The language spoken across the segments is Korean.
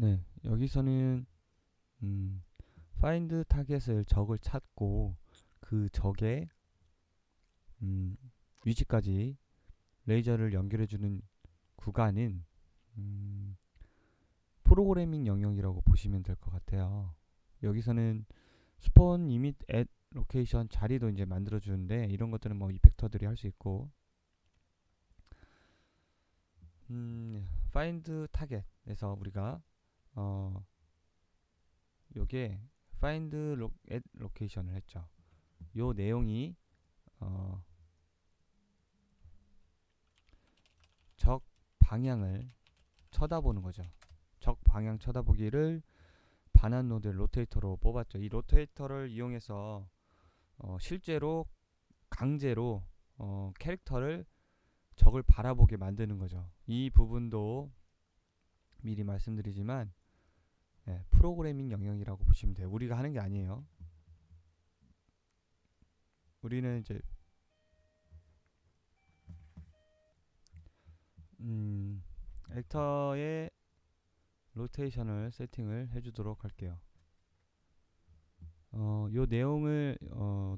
네, 여기서는 음, find 타겟을 적을 찾고 그 적의 음, 위치까지 레이저를 연결해주는 구간은 음, 프로그래밍 영역이라고 보시면 될 것 같아요. 여기서는 스폰 이밋 앳 로케이션 자리도 이제 만들어 주는데 이런 것들은 뭐 이펙터들이 할 수 있고 음, find 타겟에서 우리가 어 요게 find 로, at location을 했죠. 요 내용이 어, 적 방향을 쳐다보는 거죠. 적 방향 쳐다보기를 반환 노드 로테이터로 뽑았죠. 이 로테이터를 이용해서 어, 실제로 강제로 어, 캐릭터를 적을 바라보게 만드는 거죠. 이 부분도 미리 말씀드리지만 네, 프로그래밍 영역이라고 보시면 돼요. 우리가 하는 게 아니에요. 우리는 이제 음, 액터의 로테이션을 세팅을 해주도록 할게요. 어, 요 내용을 어,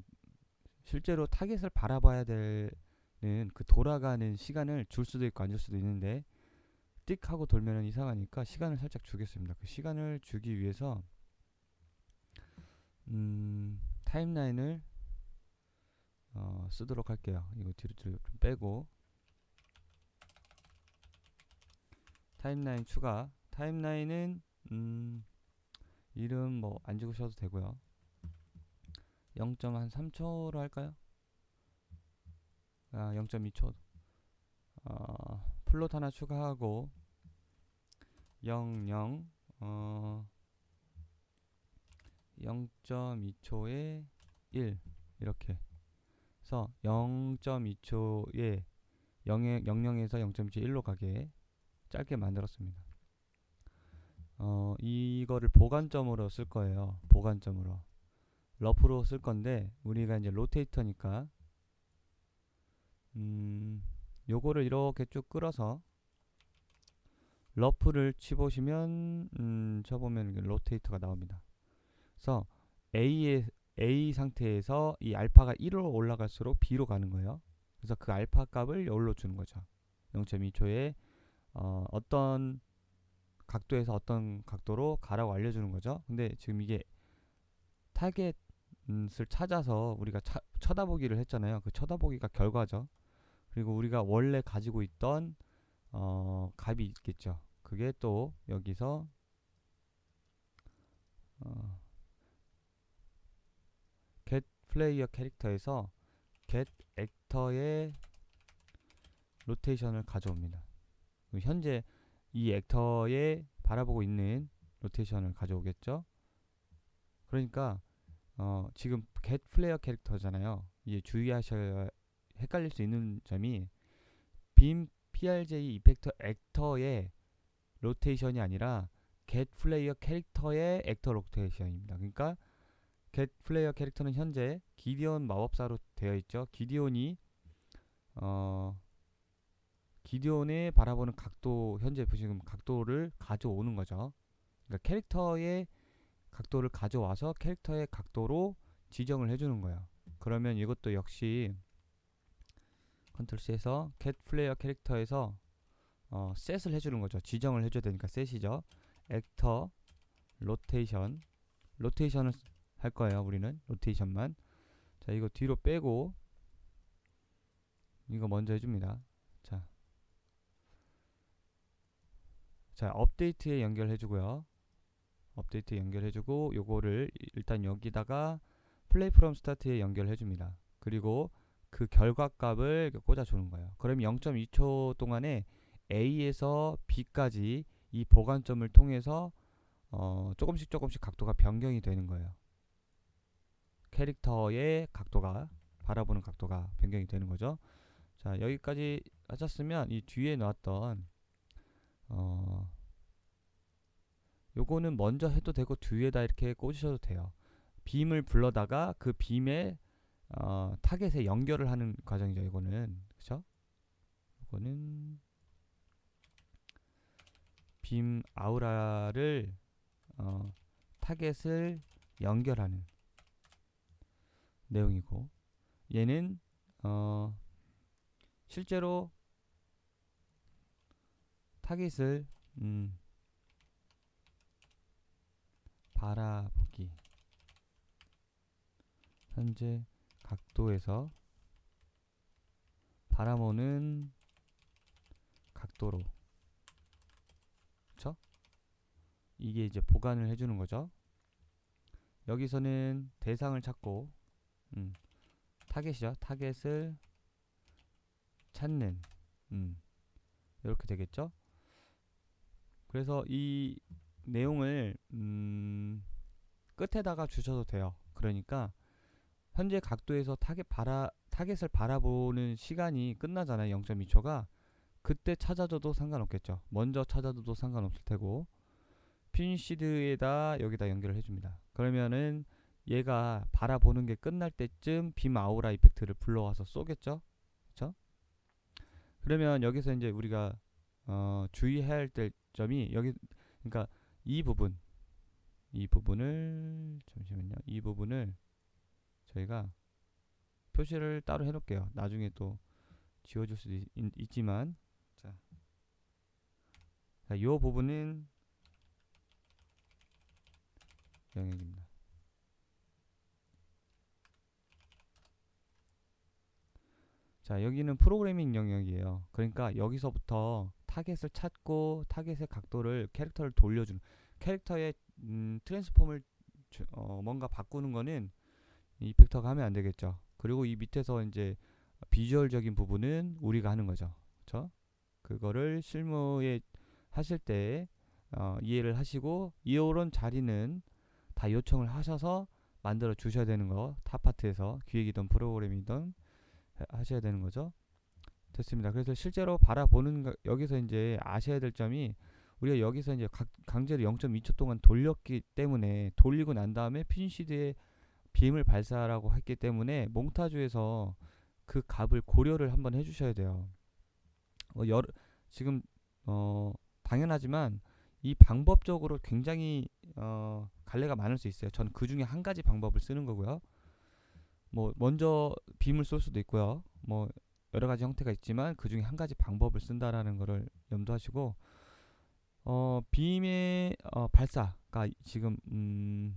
실제로 타겟을 바라봐야 되는 그 돌아가는 시간을 줄 수도 있고 안 줄 수도 있는데 띡 하고 돌면은 이상하니까 시간을 살짝 주겠습니다. 그 시간을 주기 위해서 음, 타임라인을 어, 쓰도록 할게요. 이거 뒤로 뒤로 좀 빼고 타임라인 추가 타임라인은 음, 이름 뭐 안 적으셔도 되고요. 0.3초로 할까요? 아, 0.2초. 어, 플롯 하나 추가하고 00 어, 0.2초에 1 이렇게 해서 0.2초에 0에, 00에서 0.2초 1로 가게 짧게 만들었습니다. 어, 이거를 보관점으로 쓸 거예요. 보관점으로. 러프로 쓸 건데 우리가 이제 로테이터니까 음, 요거를 이렇게 쭉 끌어서 러프를 치보시면 음, 쳐보면 로테이터가 나옵니다. 그래서 A의 A 상태에서 이 알파가 1로 올라갈수록 B로 가는 거예요. 그래서 그 알파 값을 여기로 주는 거죠. 0.2초에 어, 어떤 각도에서 어떤 각도로 가라고 알려주는 거죠. 근데 지금 이게 타겟을 찾아서 우리가 차, 쳐다보기를 했잖아요. 그 쳐다보기가 결과죠. 그리고 우리가 원래 가지고 있던 어, 값이 있겠죠. 그게 또 여기서 어, get player 캐릭터에서 get actor의 로테이션을 가져옵니다. 현재 이 액터에 바라보고 있는 로테이션을 가져오겠죠. 그러니까 어, 지금 get player 캐릭터잖아요. 이제 주의하셔야 헷갈릴 수 있는 점이 빔 PRJ 이펙터 액터의 로테이션이 아니라 get player 캐릭터의 액터 로테이션입니다. 그러니까 get player 캐릭터는 현재 기디온 마법사로 되어 있죠. 기디온이 어 기디온의 바라보는 각도 현재 보시면 각도를 가져오는 거죠. 그러니까 캐릭터의 각도를 가져와서 캐릭터의 각도로 지정을 해주는 거예요. 그러면 이것도 역시 컨트롤 C에서 cat 플레이어 캐릭터에서 어, 셋을 해주는 거죠. 지정을 해줘야 되니까 셋이죠. 액터 로테이션 로테이션을 할 거예요. 우리는 로테이션만. 자 이거 뒤로 빼고 이거 먼저 해줍니다. 자, 자 업데이트에 연결해주고요. 업데이트 연결해주고 요거를 일단 여기다가 플레이 프롬 스타트에 연결해줍니다. 그리고 그 결과값을 꽂아주는 거예요. 그럼 0.2초 동안에 A에서 B까지 이 보관점을 통해서 어, 조금씩 조금씩 각도가 변경이 되는 거예요. 캐릭터의 각도가 바라보는 각도가 변경이 되는 거죠. 자 여기까지 하셨으면 이 뒤에 나왔던 어, 요거는 먼저 해도 되고 뒤에다 이렇게 꽂으셔도 돼요. 빔을 불러다가 그 빔에 어, 타겟에 연결을 하는 과정이죠. 이거는 그죠? 이거는 빔 아우라를 어, 타겟을 연결하는 내용이고 얘는 어, 실제로 타겟을 음, 바라보기 현재 각도에서 바라보는 각도로. 그쵸? 이게 이제 보관을 해주는 거죠. 여기서는 대상을 찾고 음, 타겟이죠. 타겟을 찾는 음, 이렇게 되겠죠? 그래서 이 내용을 음, 끝에다가 주셔도 돼요. 그러니까 현재 각도에서 타겟 바라 타겟을 바라보는 시간이 끝나잖아요 0.2초가. 그때 찾아줘도 상관없겠죠. 먼저 찾아줘도 상관없을 테고. 핀시드에다 여기다 연결을 해줍니다. 그러면은 얘가 바라보는 게 끝날 때쯤 빔 아우라 이펙트를 불러와서 쏘겠죠? 그쵸? 그러면 여기서 이제 우리가 어, 주의해야 할때 점이 여기 그러니까 이 부분 이 부분을 잠시만요. 이 부분을 저희가 표시를 따로 해놓을게요 나중에 또 지워줄 수도 있, 지만 자, 자, 요 부분은 영역입니다. 자, 여기는 프로그래밍 영역이에요. 그러니까 여기서부터 타겟을 찾고 타겟의 각도를 캐릭터를 돌려주는 캐릭터의 음, 트랜스폼을 주, 어, 뭔가 바꾸는 거는 이펙터가 하면 안 되겠죠. 그리고 이 밑에서 이제 비주얼적인 부분은 우리가 하는 거죠. 그렇죠? 그거를 실무에 하실 때 어, 이해를 하시고 이런 자리는 다 요청을 하셔서 만들어 주셔야 되는 거 타파트에서 기획이든 프로그램이든 하셔야 되는 거죠. 됐습니다. 그래서 실제로 바라보는 거, 여기서 이제 아셔야 될 점이 우리가 여기서 이제 각, 강제로 0.2초 동안 돌렸기 때문에 돌리고 난 다음에 핀시드에 빔을 발사라고 했기 때문에 몽타주에서 그 값을 고려를 한번 해주셔야 돼요. 어, 여러, 지금 어, 당연하지만 이 방법적으로 굉장히 어, 갈래가 많을 수 있어요. 저는 그 중에 한 가지 방법을 쓰는 거고요. 뭐 먼저 빔을 쏠 수도 있고요. 뭐 여러 가지 형태가 있지만 그 중에 한 가지 방법을 쓴다라는 거를 염두하시고 어, 빔의 어, 발사가 지금 음,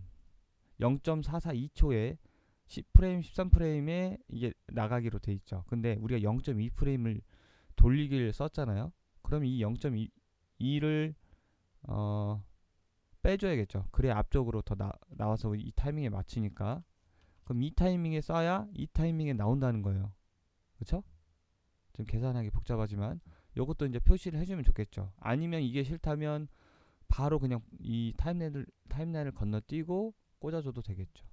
0.442초에 10 프레임, 13프레임에 이게 나가기로 돼 있죠. 근데 우리가 0.2프레임을 돌리기를 썼잖아요. 그럼 이 0.2를 어, 빼줘야겠죠. 그래 앞쪽으로 더 나, 나와서 이 타이밍에 맞추니까 그럼 이 타이밍에 쏴야 이 타이밍에 나온다는 거예요. 그쵸? 좀 계산하기 복잡하지만 요것도 이제 표시를 해주면 좋겠죠. 아니면 이게 싫다면 바로 그냥 이 타임라인을 타임라인을 건너뛰고 꽂아줘도 되겠죠.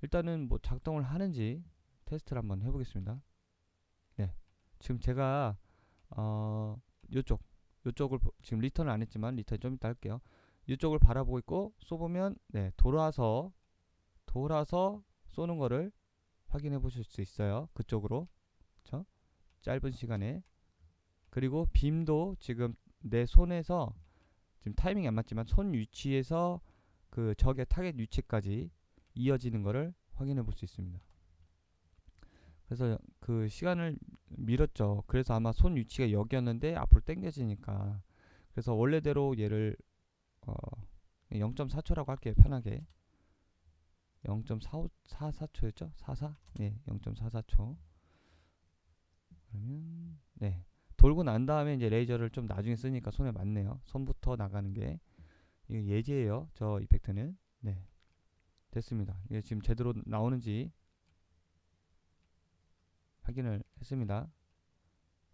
일단은 뭐 작동을 하는지 테스트를 한번 해보겠습니다. 네, 지금 제가 어 요쪽 요쪽을 지금 리턴을 안 했지만 리턴 좀 이따 할게요. 이쪽을 바라보고 있고 쏘보면 네 돌아서 돌아서 쏘는 거를 확인해 보실 수 있어요. 그쪽으로 그쵸? 짧은 시간에 그리고 빔도 지금 내 손에서 지금 타이밍이 안 맞지만 손 위치에서 그 적의 타겟 위치까지 이어지는 거를 확인해 볼 수 있습니다. 그래서 그 시간을 밀었죠. 그래서 아마 손 위치가 여기였는데 앞으로 당겨지니까 그래서 원래대로 얘를 어 0.4초라고 할게요. 편하게 0.44초였죠? 44? 네, 0.44초. 그러면 네 돌고 난 다음에 이제 레이저를 좀 나중에 쓰니까 손에 맞네요. 손부터 나가는 게 이거 예제예요. 저 이펙트는 네 됐습니다. 이게 지금 제대로 나오는지 확인을 했습니다.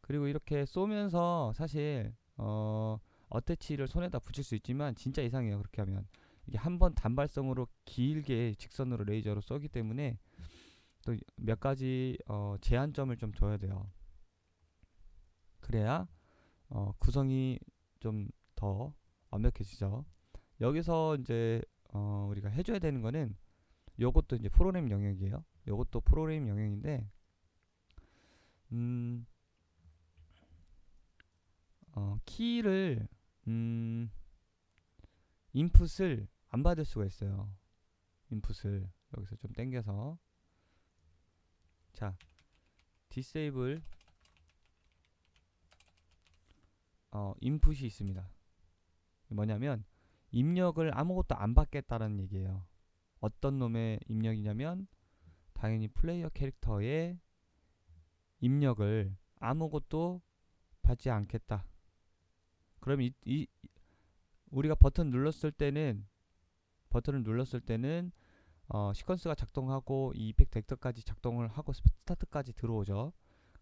그리고 이렇게 쏘면서 사실 어 어태치를 손에다 붙일 수 있지만 진짜 이상해요. 그렇게 하면 이게 한 번 단발성으로 길게 직선으로 레이저로 쏘기 때문에 또 몇 가지 어 제한점을 좀 줘야 돼요. 그래야 어 구성이 좀 더 완벽해지죠. 여기서 이제 어 우리가 해줘야 되는 거는 요것도 이제 프로그램 영역이에요. 요것도 프로그램 영역인데 음, 어, 키를 음, 인풋을 안 받을 수가 있어요. 인풋을 여기서 좀 당겨서 자 디세이블 어, 인풋이 있습니다. 뭐냐면 입력을 아무것도 안 받겠다라는 얘기예요. 어떤 놈의 입력이냐면 당연히 플레이어 캐릭터의 입력을 아무것도 받지 않겠다. 그럼 이, 이 우리가 버튼 눌렀을 때는 버튼을 눌렀을 때는 어, 시퀀스가 작동하고 이 이펙트 벡터까지 작동을 하고 스타트까지 들어오죠.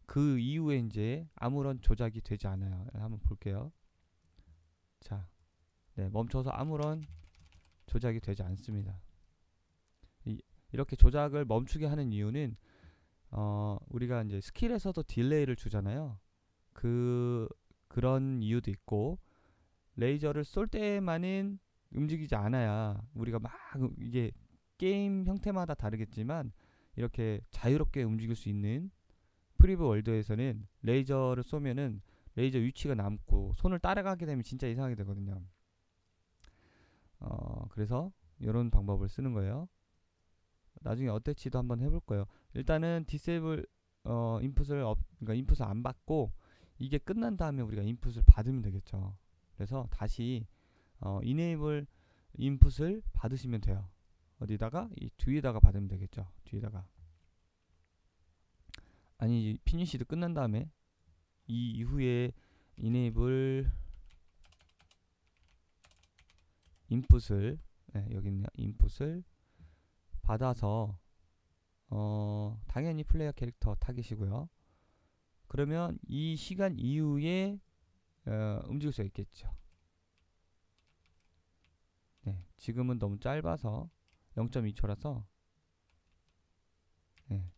그 이후에 이제 아무런 조작이 되지 않아요. 한번 볼게요. 자, 네, 멈춰서 아무런 조작이 되지 않습니다. 이, 이렇게 조작을 멈추게 하는 이유는 어, 우리가 이제 스킬에서도 딜레이를 주잖아요. 그 그런 이유도 있고 레이저를 쏠 때만은 움직이지 않아야 우리가 막 이게 게임 형태마다 다르겠지만 이렇게 자유롭게 움직일 수 있는 프리브 월드에서는 레이저를 쏘면은 레이저 위치가 남고 손을 따라가게 되면 진짜 이상하게 되거든요. 어, 그래서 이런 방법을 쓰는 거예요. 나중에 어땠지도 한번 해볼 거예요. 일단은 디세이블 어, 인풋을 업, 그러니까 인풋을 안 받고 이게 끝난 다음에 우리가 인풋을 받으면 되겠죠. 그래서 다시 어, 이네이블 인풋을 받으시면 돼요. 어디다가 이 뒤에다가 받으면 되겠죠. 뒤에다가 아니 피니시드 끝난 다음에 이 이후에 이네이블 인풋을 네, 여기 있네요. 인풋을 받아서 어 당연히 플레이어 캐릭터 타겟이고요. 그러면 이 시간 이후에 어, 움직일 수 있겠죠. 네, 지금은 너무 짧아서 0.2초라서 네,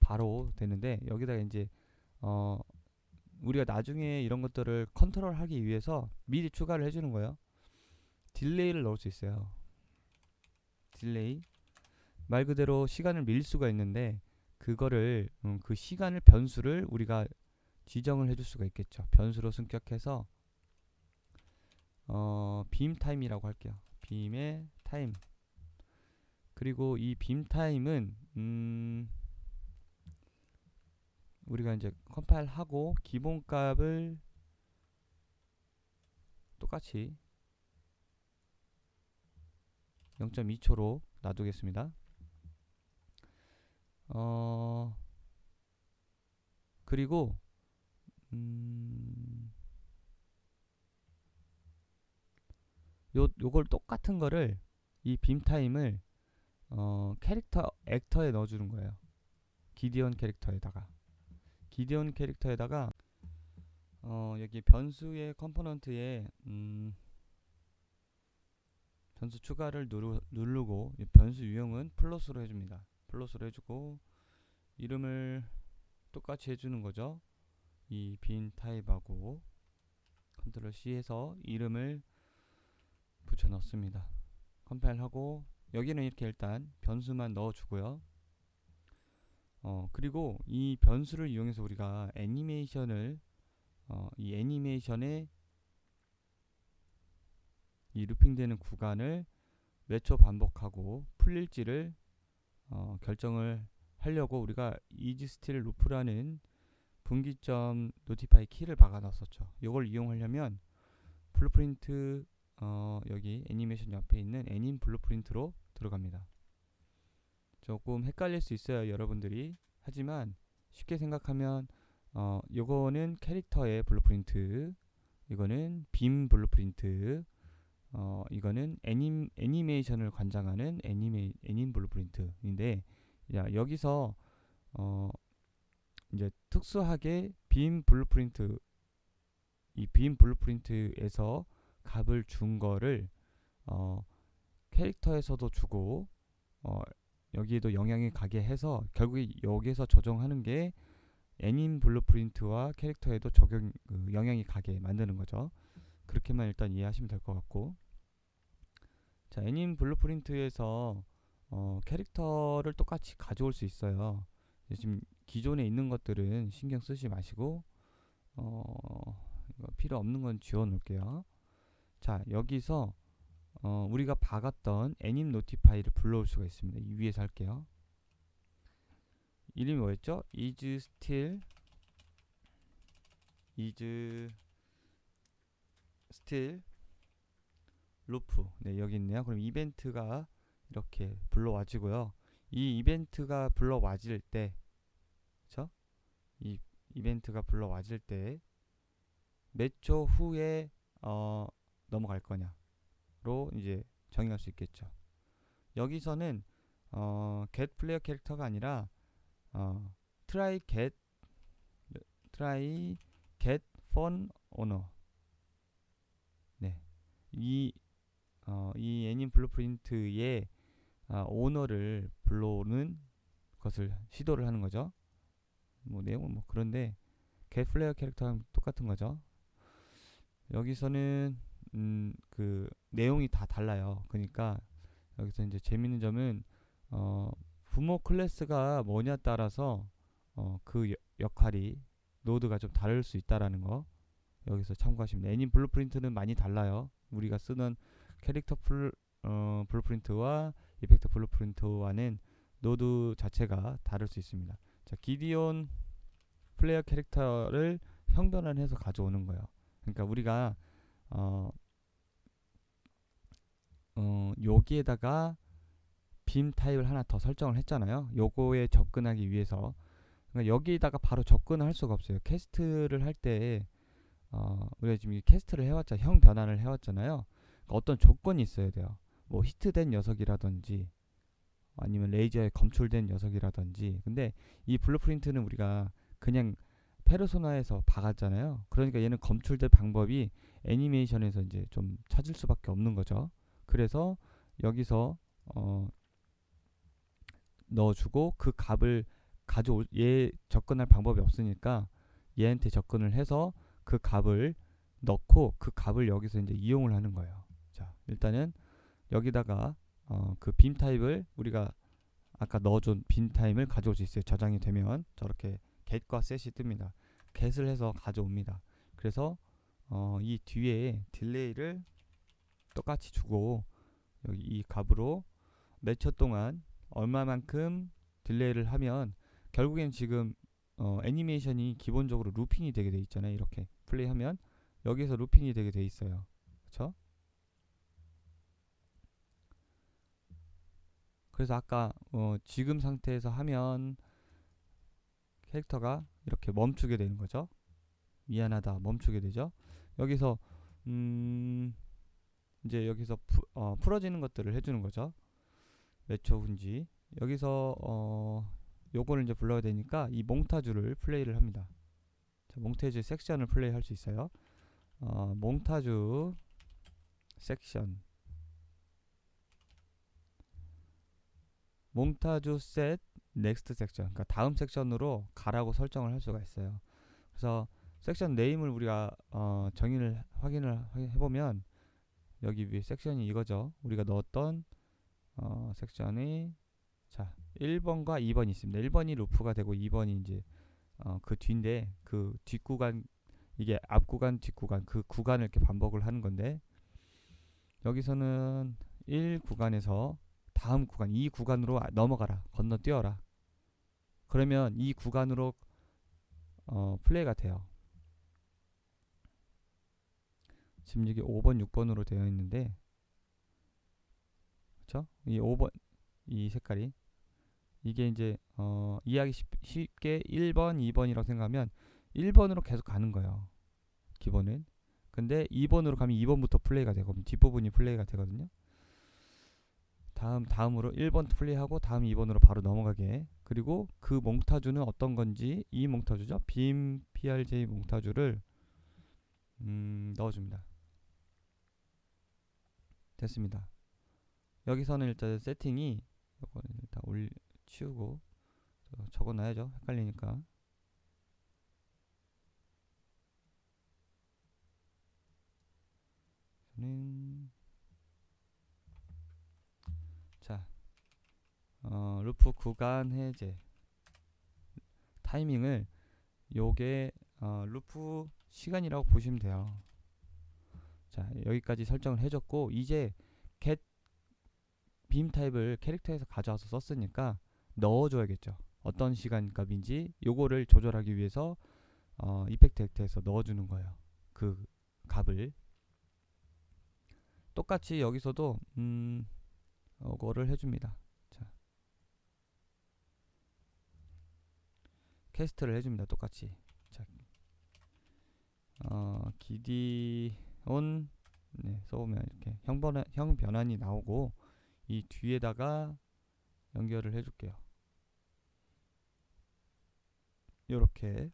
바로 되는데 여기다가 이제 어 우리가 나중에 이런 것들을 컨트롤하기 위해서 미리 추가를 해주는 거예요. 딜레이를 넣을 수 있어요. 딜레이 말 그대로 시간을 밀 수가 있는데 그거를 음, 그 시간을 변수를 우리가 지정을 해줄 수가 있겠죠. 변수로 승격해서 어, 빔 타임이라고 할게요. 빔의 타임. 그리고 이 빔 타임은 음, 우리가 이제 컴파일 하고 기본 값을 똑같이 0.2초로 놔두겠습니다. 어 그리고 음, 요 요걸 똑같은 거를 이 빔 타임을 어 캐릭터 액터에 넣어주는 거예요. 기디언 캐릭터에다가 기디언 캐릭터에다가 어 여기 변수의 컴포넌트에 음 변수 추가를 누르, 누르고 변수 유형은 플러스로 해줍니다. 플러스로 해주고 이름을 똑같이 해주는 거죠. 이 빈 타입하고 컨트롤 C해서 이름을 붙여 넣습니다. 컴파일하고 여기는 이렇게 일단 변수만 넣어주고요. 어 그리고 이 변수를 이용해서 우리가 애니메이션을 어, 이 애니메이션의 이 루핑되는 구간을 몇 초 반복하고 풀릴지를 어, 결정을 하려고 우리가 이지스틸 루프라는 분기점 노티파이 키를 박아놨었죠. 이걸 이용하려면 블루프린트 어, 여기 애니메이션 옆에 있는 애님 블루프린트로 들어갑니다. 조금 헷갈릴 수 있어요, 여러분들이. 하지만 쉽게 생각하면 어, 요거는 캐릭터의 블루프린트, 이거는 빔 블루프린트, 어, 이거는 애님, 애니메이션을 관장하는 애니메, 애님 블루프린트인데, 야, 여기서, 어, 이제 특수하게 빔 블루프린트, 이빔 블루프린트에서 값을 준 거를, 어, 캐릭터에서도 주고, 어, 여기에도 영향이 가게 해서, 결국에 여기에서 조정하는 게 애님 블루프린트와 캐릭터에도 적용, 그 영향이 가게 만드는 거죠. 그렇게만 일단 이해하시면 될 것 같고 자 애님 블루프린트에서 어, 캐릭터를 똑같이 가져올 수 있어요 지금 기존에 있는 것들은 신경 쓰지 마시고 어, 필요 없는 건 지워 놓을게요. 자, 여기서 어, 우리가 박았던 애님 노티파이를 불러올 수가 있습니다. 이 위에서 할게요. 이름이 뭐였죠? is still is still 루프. 네, 여기 있네요. 그럼 이벤트가 이렇게 불러와지고요. 이 이벤트가 불러와질 때, 그쵸? 이 이벤트가 불러와질 때 몇 초 후에 어, 넘어갈 거냐로 이제 정의할 수 있겠죠. 여기서는 어, get player 캐릭터가 아니라 어, try get try get fun owner 네. 이 어, 이 애님 블루프린트의 아, 오너를 불러오는 것을 시도를 하는 거죠. 뭐 내용은 뭐 그런데 get 플레이어 캐릭터랑 똑같은 거죠. 여기서는 음, 그 내용이 다 달라요. 그러니까 여기서 이제 재밌는 점은 어, 부모 클래스가 뭐냐 따라서 어, 그 여, 역할이 노드가 좀 다를 수 있다라는 거 여기서 참고하시면. 애님 블루프린트는 많이 달라요. 우리가 쓰는 캐릭터 풀, 어, 블루프린트와 이펙트 블루프린트와는 노드 자체가 다를 수 있습니다. 자, 기디온 플레이어 캐릭터를 형변환해서 가져오는 거예요. 그러니까 우리가 어, 어 여기에다가 빔 타입을 하나 더 설정을 했잖아요. 요거에 접근하기 위해서 그러니까 여기에다가 바로 접근을 할 수가 없어요. 캐스트를 할 때 어, 우리가 지금 캐스트를 해왔자 형 변환을 해왔잖아요. 그러니까 어떤 조건이 있어야 돼요. 뭐 히트된 녀석이라든지 아니면 레이저에 검출된 녀석이라든지 근데 이 블루프린트는 우리가 그냥 페르소나에서 박았잖아요. 그러니까 얘는 검출될 방법이 애니메이션에서 이제 좀 찾을 수밖에 없는 거죠. 그래서 여기서 어 넣어주고 그 값을 가져올 얘 접근할 방법이 없으니까 얘한테 접근을 해서 그 값을 넣고 그 값을 여기서 이제 이용을 하는 거예요. 자 일단은 여기다가 어 그 빔 타입을 우리가 아까 넣어준 빔 타입을 가져올 수 있어요. 저장이 되면 저렇게 get과 set이 뜹니다. get을 해서 가져옵니다. 그래서 어, 이 뒤에 딜레이를 똑같이 주고 여기 이 값으로 몇 초 동안 얼마만큼 딜레이를 하면 결국엔 지금 어, 애니메이션이 기본적으로 루핑이 되게 돼 있잖아요. 이렇게 플레이하면 여기서 루핑이 되게 돼 있어요. 그렇죠? 그래서 아까 어, 지금 상태에서 하면 캐릭터가 이렇게 멈추게 되는 거죠. 미안하다 멈추게 되죠. 여기서 음 이제 여기서 푸, 어, 풀어지는 것들을 해주는 거죠. 몇 초 후인지 여기서 어 요거를 이제 불러야 되니까 이 몽타주를 플레이를 합니다. 자, 몽타주 섹션을 플레이할 수 있어요. 어, 몽타주 섹션 몽타주 셋 넥스트 섹션 그러니까 다음 섹션으로 가라고 설정을 할 수가 있어요. 그래서 섹션 네임을 우리가 어, 정의를 확인을 해보면 여기 위에 섹션이 이거죠. 우리가 넣었던 어, 섹션이 자 1번과 2번이 있습니다. 1번이 루프가 되고 2번이 이제 어, 그 뒤인데 그 뒷구간 이게 앞구간 뒷구간 그 구간을 이렇게 반복을 하는 건데 여기서는 1 구간에서 다음 구간 이 구간으로 넘어가라 건너뛰어라. 그러면 이 구간으로 어, 플레이가 돼요. 지금 이게 5번 6번으로 되어 있는데 그쵸? 이 5번 이 색깔이 이게 이제 어, 이해하기 쉽, 쉽게 1번 2번이라고 생각하면 1번으로 계속 가는 거예요 기본은. 근데 2번으로 가면 2번부터 플레이가 되고 뒷부분이 플레이가 되거든요. 다음 다음으로 1번 플레이하고 다음 2번으로 바로 넘어가게. 그리고 그 몽타주는 어떤 건지 이 몽타주죠? 빔 PRJ 몽타주를 음, 넣어줍니다. 됐습니다. 여기서는 일단 세팅이 이거는 일단 올 치우고 적어놔야죠. 헷갈리니까. 저는 자, 어, 루프 구간 해제. 타이밍을 요게 어, 루프 시간이라고 보시면 돼요. 자 여기까지 설정을 해줬고 이제 get 빔 타입을 캐릭터에서 가져와서 썼으니까 넣어줘야겠죠. 어떤 시간 값인지 요거를 조절하기 위해서 어, 이펙트 엑트에서 넣어주는 거예요. 그 값을 똑같이 여기서도 음, 이거를 해줍니다. 자, 캐스트를 해줍니다. 똑같이. 자, 어, 기디온 네, 써보면 이렇게 형 변환 형 변환이 나오고 이 뒤에다가 연결을 해줄게요. 요렇게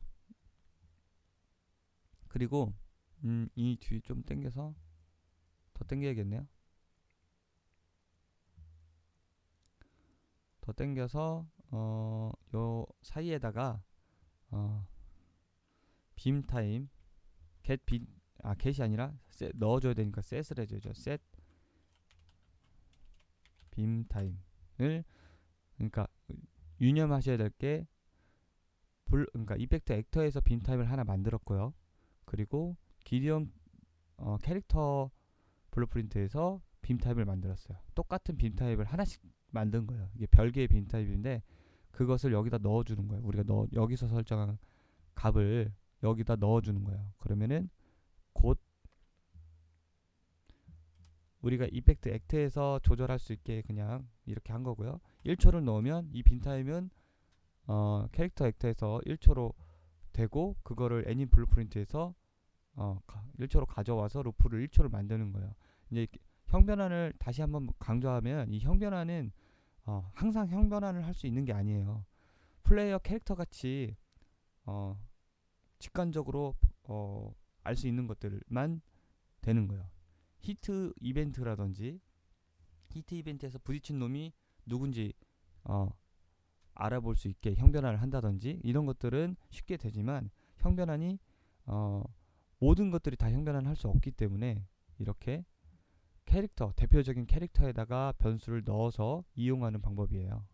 그리고 음, 이 뒤 좀 당겨서 더 당겨야겠네요. 더 당겨서 어, 요 사이에다가 어, 빔 타임 get 빔 아 get이 아니라 set 넣어줘야 되니까 set을 해줘야죠. set 빔 타임을 그러니까 유념하셔야 될 게 그러니까 이펙트 액터에서 빔 타임을 하나 만들었고요. 그리고 기디언 어, 캐릭터 블루프린트에서 빔 타입을 만들었어요. 똑같은 빔 타입을 하나씩 만든 거예요. 이게 별개의 빔 타입인데 그것을 여기다 넣어주는 거예요. 우리가 넣어 여기서 설정한 값을 여기다 넣어주는 거예요. 그러면은 곧 우리가 이펙트 액트에서 조절할 수 있게 그냥 이렇게 한 거고요. 1초를 넣으면 이빔 타임은 어, 캐릭터 액터에서 1초로 되고 그거를 애닌 블루프린트에서 어, 1초로 가져와서 루프를 1초를 만드는 거예요. 이제 형변환을 다시 한번 강조하면 이 형변환은 어, 항상 형변환을 할 수 있는 게 아니에요. 플레이어 캐릭터 같이 어, 직관적으로 어, 알 수 있는 것들만 되는 거예요. 히트 이벤트라든지 히트 이벤트에서 부딪힌 놈이 누군지 어, 알아볼 수 있게 형변환을 한다든지 이런 것들은 쉽게 되지만 형변환이 어, 모든 것들이 다 형변환을 할수 없기 때문에 이렇게 캐릭터 대표적인 캐릭터에다가 변수를 넣어서 이용하는 방법이에요.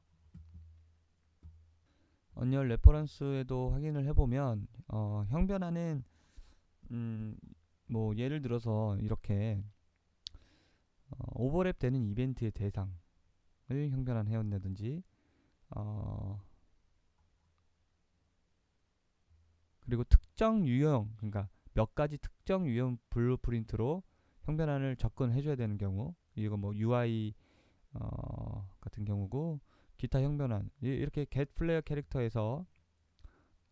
언열 레퍼런스에도 확인을 해보면 어, 형변환은 음, 뭐 예를 들어서 이렇게 어, 오버랩 되는 이벤트의 대상 을 형변환 해온다든지 어, 그리고 특정 유형 그러니까 몇 가지 특정 유형 블루프린트로 형변환을 접근해 줘야 되는 경우 이거 뭐 UI 어, 같은 경우고 기타 형변환 이렇게 get 플레이어 캐릭터에서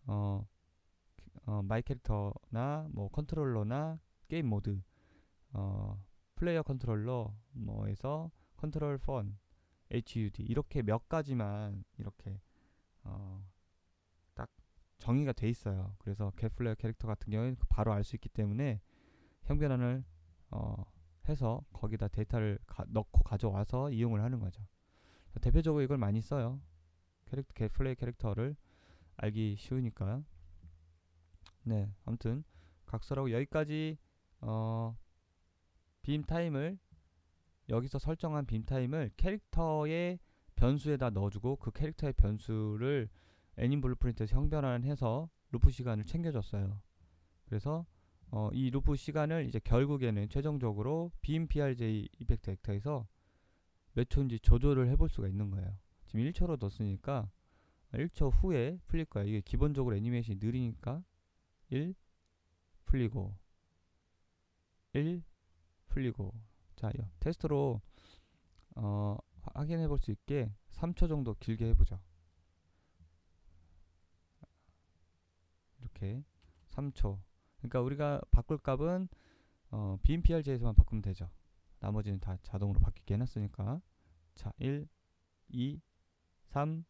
어, 어, 마이 캐릭터나 뭐 컨트롤러나 게임 모드 어, 플레이어 컨트롤러 뭐에서 컨트롤 펀 HUD 이렇게 몇 가지만 이렇게 어, 딱 정의가 돼 있어요. 그래서 플레이어 캐릭터 같은 경우에는 바로 알 수 있기 때문에 형변환을 어, 해서 거기다 데이터를 가, 넣고 가져와서 이용을 하는 거죠. 대표적으로 이걸 많이 써요. 캐릭터 get 플레이 캐릭터를 알기 쉬우니까. 네, 아무튼 각설하고 여기까지 어, 빔 타임을 여기서 설정한 빔 타임을 캐릭터의 변수에다 넣어주고 그 캐릭터의 변수를 애닌 블루프린트에서 형변환해서 루프 시간을 챙겨줬어요. 그래서 어, 이 루프 시간을 이제 결국에는 최종적으로 빔 PRJ 이펙트 액터에서 몇 초인지 조절을 해볼 수가 있는 거예요. 지금 1초로 넣었으니까 1초 후에 풀릴 거야. 이게 기본적으로 애니메이션이 느리니까 1 풀리고 1 풀리고 자 테스트로 어, 확인해 볼 수 있게 3초 정도 길게 해보죠. 이렇게 3초 그러니까 우리가 바꿀 값은 어, BMPRJ에서만 바꾸면 되죠. 나머지는 다 자동으로 바뀌게 해놨으니까 자 1, 2, 3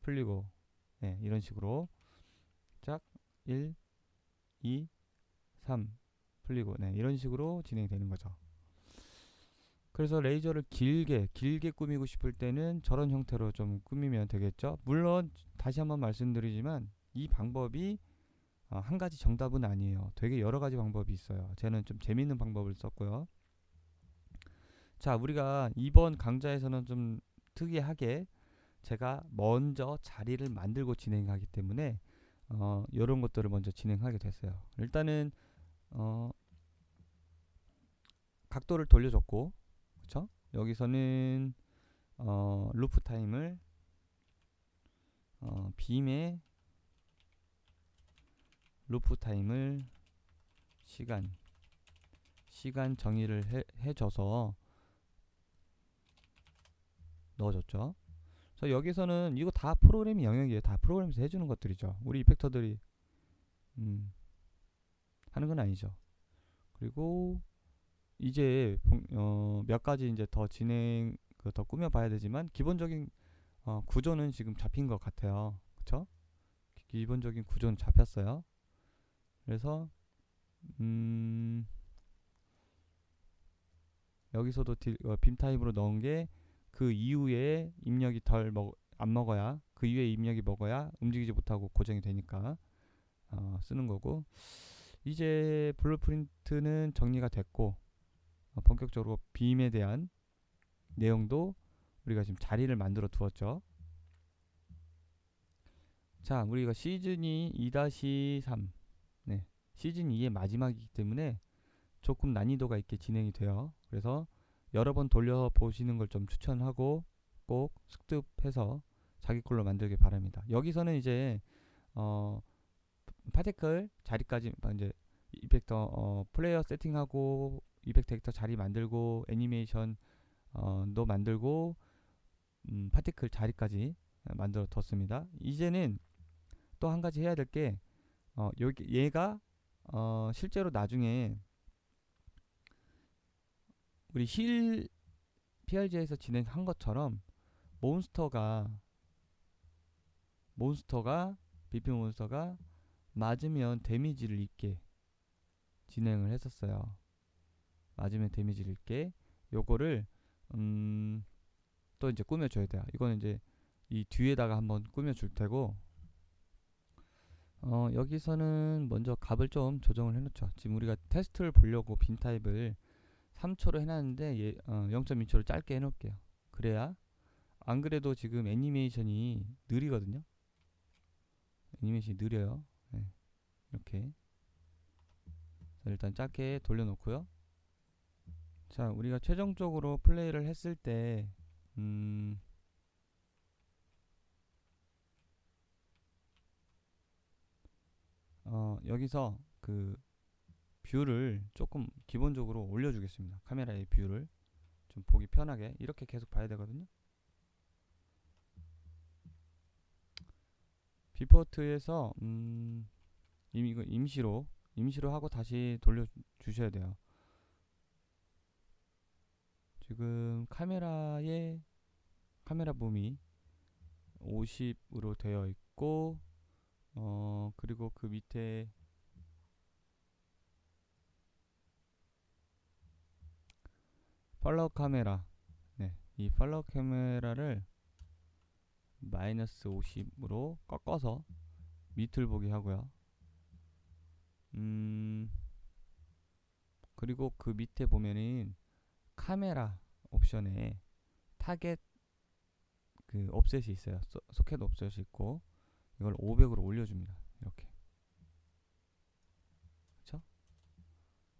풀리고 네, 이런 식으로 짝 1, 2, 3 풀리고 네, 이런 식으로 진행이 되는 거죠. 그래서 레이저를 길게 길게 꾸미고 싶을 때는 저런 형태로 좀 꾸미면 되겠죠. 물론 다시 한번 말씀드리지만 이 방법이 어, 한 가지 정답은 아니에요. 되게 여러 가지 방법이 있어요. 저는 좀 재밌는 방법을 썼고요. 자, 우리가 이번 강좌에서는 좀 특이하게 제가 먼저 자리를 만들고 진행하기 때문에 어, 이런 것들을 먼저 진행하게 됐어요. 일단은 어, 각도를 돌려줬고, 그쵸? 여기서는 어, 루프 타임을 어, 빔의 루프 타임을 시간 시간 정의를 해, 해줘서 넣어줬죠. 그래서 여기서는 이거 다 프로그램 영역이에요. 다 프로그램에서 해주는 것들이죠. 우리 이펙터들이 음, 하는 건 아니죠. 그리고 이제 본- 어, 몇 가지 이제 더 진행 그 더 꾸며봐야 되지만 기본적인 어, 구조는 지금 잡힌 것 같아요. 기- 기본적인 구조는 잡혔어요. 그래서 음, 여기서도 딜, 어, 빔 타입으로 넣은 게 그 이후에 입력이 덜 먹, 안 먹어야 그 이후에 입력이 먹어야 움직이지 못하고 고정이 되니까 어, 쓰는 거고 이제 블루프린트는 정리가 됐고 어, 본격적으로 빔에 대한 내용도 우리가 지금 자리를 만들어 두었죠. 자, 우리가 시즌이 2-3 네, 시즌 2의 마지막이기 때문에 조금 난이도가 있게 진행이 돼요. 그래서 여러 번 돌려 보시는 걸 좀 추천하고 꼭 습득해서 자기 걸로 만들길 바랍니다. 여기서는 이제 어 파티클 자리까지 아, 이제 이펙터 어 플레이어 세팅하고 이펙트 벡터 자리 만들고 애니메이션 어도 만들고 음 파티클 자리까지 만들어 뒀습니다. 이제는 또 한 가지 해야 될게 어 여기 얘가 어 실제로 나중에 우리 힐 PRG에서 진행한 것처럼 몬스터가 몬스터가 BP 몬스터가 맞으면 데미지를 입게 진행을 했었어요. 맞으면 데미지를 입게 요거를 음, 또 이제 꾸며줘야 돼요. 이거는 이제 이 뒤에다가 한번 꾸며줄 테고 어, 여기서는 먼저 값을 좀 조정을 해놓죠. 지금 우리가 테스트를 보려고 빈 타입을 3초로 해놨는데 얘, 어, 0.2초로 짧게 해놓을게요. 그래야 안 그래도 지금 애니메이션이 느리거든요. 애니메이션이 느려요. 네. 이렇게 자, 일단 짧게 돌려놓고요. 자, 우리가 최종적으로 플레이를 했을 때 음, 어, 여기서 그 뷰를 조금 기본적으로 올려주겠습니다. 카메라의 뷰를 좀 보기 편하게 이렇게 계속 봐야 되거든요. 비포트에서 음, 임, 이거 임시로 임시로 하고 다시 돌려 주셔야 돼요. 지금 카메라의 카메라 붐이 50으로 되어 있고 어 그리고 그 밑에 팔로우 카메라 네, 이 팔로우 카메라를 마이너스 50으로 꺾어서 밑을 보게 하고요. 음 그리고 그 밑에 보면은 카메라 옵션에 타겟 그 옵셋이 있어요. 소, 소켓 옵셋이 있고 이걸 500으로 올려줍니다. 이렇게.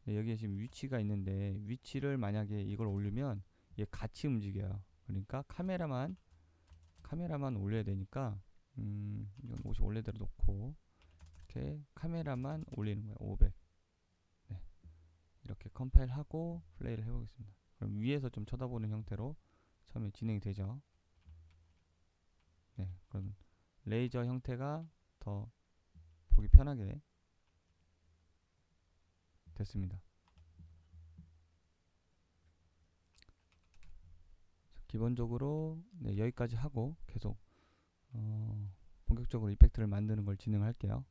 네, 여기에 지금 위치가 있는데 위치를 만약에 이걸 올리면 얘 같이 움직여요. 그러니까 카메라만 카메라만 올려야 되니까 음, 이건 50 원래대로 놓고 이렇게 카메라만 올리는 거예요. 500. 네. 이렇게 컴파일하고 플레이를 해보겠습니다. 그럼 위에서 좀 쳐다보는 형태로 처음에 진행이 되죠. 네, 그럼 레이저 형태가 더 보기 편하게 됐습니다. 기본적으로 네, 여기까지 하고 계속 어, 본격적으로 이펙트를 만드는 걸 진행할게요.